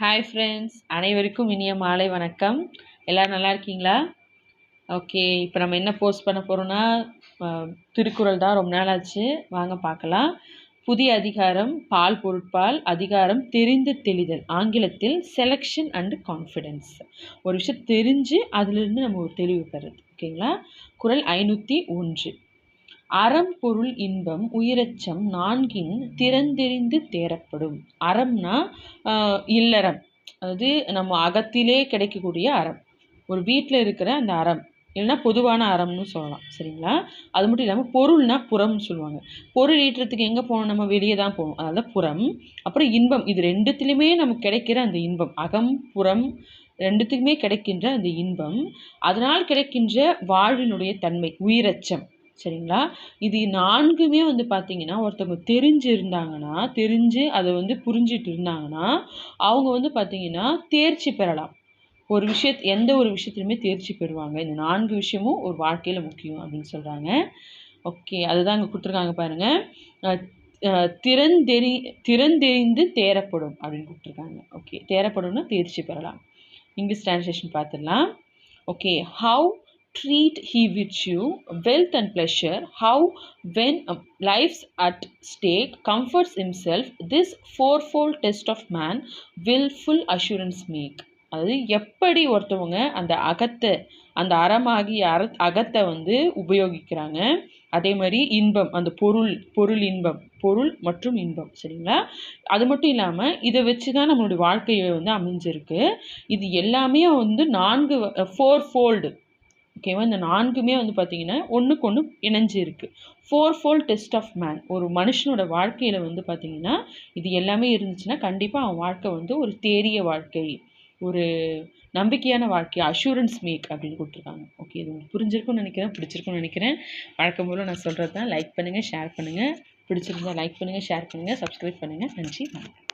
Hi friends அனைவருக்கும் இனிய மாலை வணக்கம். எல்லோரும் நல்லா இருக்கீங்களா? ஓகே இப்போ நம்ம என்ன போஸ்ட் பண்ண போகிறோன்னா திருக்குறள் தான் ரொம்ப நாள் ஆச்சு வாங்க பார்க்கலாம். புதிய அதிகாரம் பால் பொருட்பால் அதிகாரம் தெரிந்து தெளிதல் ஆங்கிலத்தில் செலெக்ஷன் அண்டு கான்ஃபிடென்ஸ் ஒரு விஷயம் தெரிஞ்சு அதிலிருந்து நம்ம ஒரு தெளிவு பெறுறது. ஓகேங்களா குரல் ஐநூற்றி ஒன்று. அறம் பொருள் இன்பம் உயிரச்சம் நான்கின் திறந்தெறிந்து தேரப்படும் அறம்னா இல்லறம். அதாவது நம்ம அகத்திலே கிடைக்கக்கூடிய அறம். ஒரு வீட்டில் இருக்கிற அந்த அறம். இல்லைன்னா பொதுவான அறம்னு சொல்லலாம். சரிங்களா? அது மட்டும் இல்லாமல் பொருள்னா புறம்னு சொல்லுவாங்க. பொருள் ஈட்டுறதுக்கு எங்கே போகணும்? நம்ம வெளியே தான் போகணும். அதனால் புறம். அப்புறம் இன்பம். இது ரெண்டுத்துலேயுமே நமக்கு கிடைக்கிற அந்த இன்பம். அகம் புறம் ரெண்டுத்துக்குமே கிடைக்கின்ற அந்த இன்பம். அதனால் கிடைக்கின்ற வாழ்வினுடைய தன்மை உயிரச்சம். சரிங்களா? இது நான்குமே வந்து பார்த்திங்கன்னா ஒருத்தவங்க தெரிஞ்சு இருந்தாங்கன்னா தெரிஞ்சு அதை வந்து புரிஞ்சிட்டு இருந்தாங்கன்னா அவங்க வந்து பார்த்திங்கன்னா தேர்ச்சி பெறலாம். ஒரு விஷயத் எந்த ஒரு விஷயத்துலையுமே தேர்ச்சி பெறுவாங்க. இந்த நான்கு விஷயமும் ஒரு வாழ்க்கையில் முக்கியம் அப்படின்னு சொல்கிறாங்க ஓகே அதுதான் இங்கே கொடுத்துருக்காங்க பாருங்கள் திறந்தெறி திறந்தெறிந்து தேரப்படும் அப்படின்னு கொடுத்துருக்காங்க. ஓகே தேரப்படும்னா தேர்ச்சி பெறலாம். இங்கிலீஷ் டிரான்ஸ்லேஷன் பார்த்துடலாம் okay how treat he with you wealth and pleasure how when um, life's at stake comforts himself this fourfold test of man willful assurance make. அதாவது எப்படி ஒருத்தவங்க அந்த அகத்தை அந்த அறமாகிய அற அகத்தை வந்து உபயோகிக்கிறாங்க? அதே மாதிரி இன்பம் அந்த பொருள் பொருள் இன்பம் பொருள் மற்றும் இன்பம் சரிங்களா? அது மட்டும் இல்லாமல் இதை வச்சு தான் நம்மளுடைய வாழ்க்கையை வந்து அமைஞ்சிருக்கு. இது எல்லாமே வந்து நான்கு ஃபோர் ஃபோல்டு ஓகேவா இந்த நான்குமே வந்து பார்த்திங்கன்னா ஒன்றுக்கு ஒன்று இணைஞ்சு இருக்குது four fold test of man ஒரு மனுஷனோட வாழ்க்கையில் வந்து பார்த்திங்கன்னா இது எல்லாமே இருந்துச்சுன்னா கண்டிப்பாக அவன் வாழ்க்கை வந்து ஒரு தேரிய வாழ்க்கை ஒரு நம்பிக்கையான வாழ்க்கை அஷூரன்ஸ் மேக் அப்படின்னு கொடுத்துருக்காங்க. ஓகே இது உங்களுக்கு புரிஞ்சிருக்கும்னு நினைக்கிறேன் பிடிச்சிருக்கும்னு நினைக்கிறேன். வழக்கம் போல் நான் சொல்கிறது தான் லைக் பண்ணுங்கள் ஷேர் பண்ணுங்கள் பிடிச்சிருந்தா லைக் பண்ணுங்கள் ஷேர் பண்ணுங்கள் சப்ஸ்கிரைப் பண்ணுங்கள் நன்றி வணக்கம்.